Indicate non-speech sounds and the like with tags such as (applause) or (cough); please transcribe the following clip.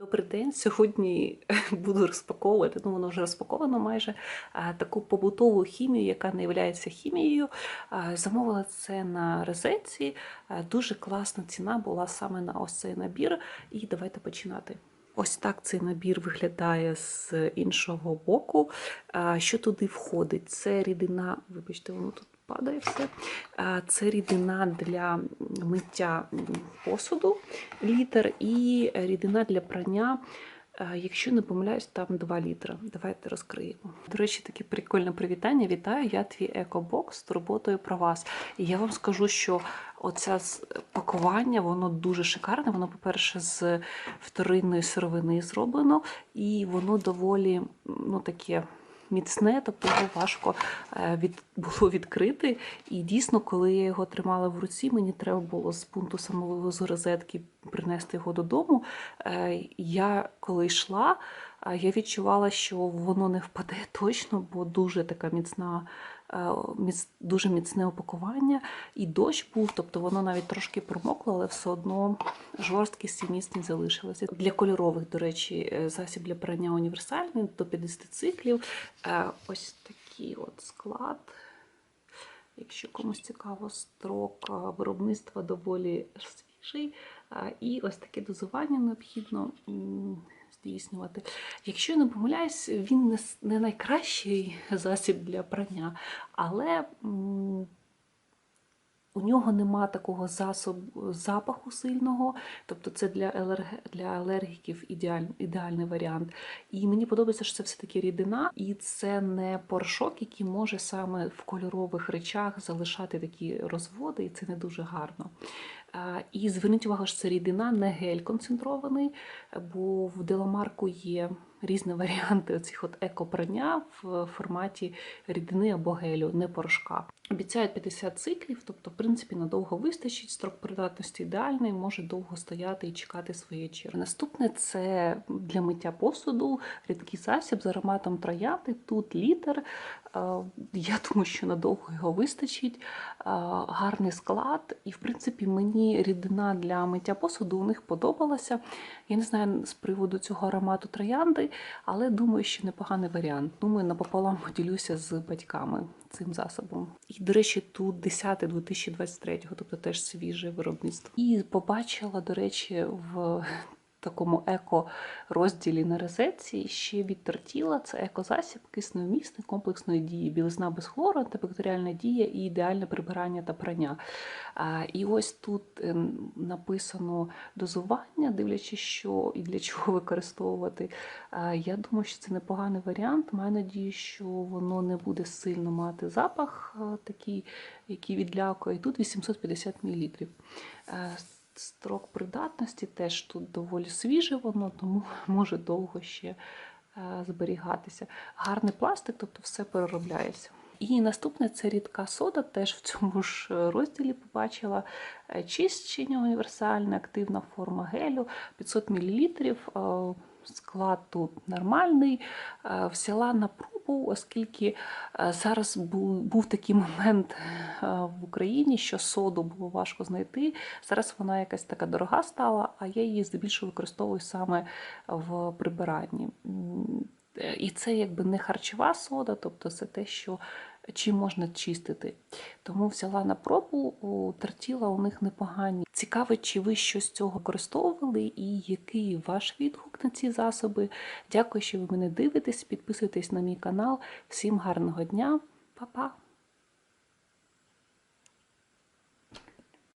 Добрий день. Сьогодні (laughs) буду розпаковувати, ну воно вже розпаковано майже таку побутову хімію, яка не є хімією. Замовила це на розетці. Дуже класна ціна була саме на ось цей набір. І давайте починати. Ось так цей набір виглядає з іншого боку. Що туди входить? Це рідина, вибачте, воно тут падає все. Це рідина для миття посуду, літр, і рідина для прання. Якщо не помиляюсь, там 2 літра. Давайте розкриємо. До речі, таке прикольне привітання. Вітаю, я твій екобокс з турботою про вас. І я вам скажу, що оце пакування, воно дуже шикарне. Воно, по-перше, з вторинної сировини зроблено, і воно доволі ну, таке міцне, тобто його важко е, від, (laughs) було відкрити. І дійсно, коли я його тримала в руці, мені треба було з пункту самовивозу розетки принести його додому. Е, Я коли йшла, я відчувала, що воно не впаде (laughs) точно, бо дуже така міцна. е, Дуже міцне опакування, і дощ був, тобто воно навіть трошки промокло, але все одно жорсткість і міцність залишилася. Для кольорових, до речі, е, засіб для прання універсальний до 50 циклів. Е, Ось такий от склад. Якщо комусь цікаво, строк виробництва доволі свіжий. І ось таке дозування необхідно здійснювати. Якщо я не помиляюсь, він не, найкращий (laughs) засіб для прання, але у нього нема такого засобу, запаху сильного, тобто це для, алерг... для алергіків ідеаль... ідеальний варіант. І мені подобається, що це все-таки рідина, і це не порошок, який може саме в кольорових речах залишати такі розводи, і це не дуже гарно. І зверніть увагу, що це рідина, не гель концентрований, бо в Деламарку є різні варіанти оцих от екопрання в форматі рідини або гелю, не порошка. Обіцяють 50 циклів, тобто, в принципі, надовго вистачить. Строк придатності ідеальний, може довго стояти і чекати своєї черги. Наступне це для миття посуду, рідкий засіб з ароматом троянди. Тут літр. Е, Я думаю, що надовго його вистачить. Е, Гарний склад, і в принципі мені рідина для миття посуду у них подобалася. Я не знаю з приводу цього аромату троянди, але думаю, що непоганий варіант. Думаю, напополам поділюся з батьками цим засобом. І, до речі, тут 10 2023, тобто теж свіже виробництво. І побачила, до речі, в такому еко-розділі на розетці ще від Тортіла. Це екозасіб кисневмісний комплексної дії, білизна без хлору, антибактеріальна дія і ідеальне прибирання та прання. І ось тут е, написано дозування, дивлячись, що і для чого використовувати. Я думаю, що це непоганий варіант. Маю надію, що воно не буде сильно мати запах, е, такий, який відлякує. Тут 850 мл. Строк придатності теж тут доволі свіже воно, тому (laughs) може довго ще е, зберігатися. Гарний пластик, тобто все переробляється. І наступне це рідка сода, теж в цьому ж е, розділі побачила Е, чищення універсальне, активна форма гелю 500 мл. Склад тут нормальний. Е, Взяла на пробу, оскільки е, зараз був, був такий момент е, в Україні, що соду було важко знайти. Зараз вона якась така дорога стала, а я її здебільшого використовую саме в прибиранні. І це якби не харчова сода, тобто це те, що чим можна чистити. Тому взяла на пробу, тертіла у них непогані. Цікаво, чи ви щось з цього використовували і який ваш відгук на ці засоби. Дякую, що ви мене дивитесь. Підписуйтесь на мій канал. Всім гарного дня, Па-па!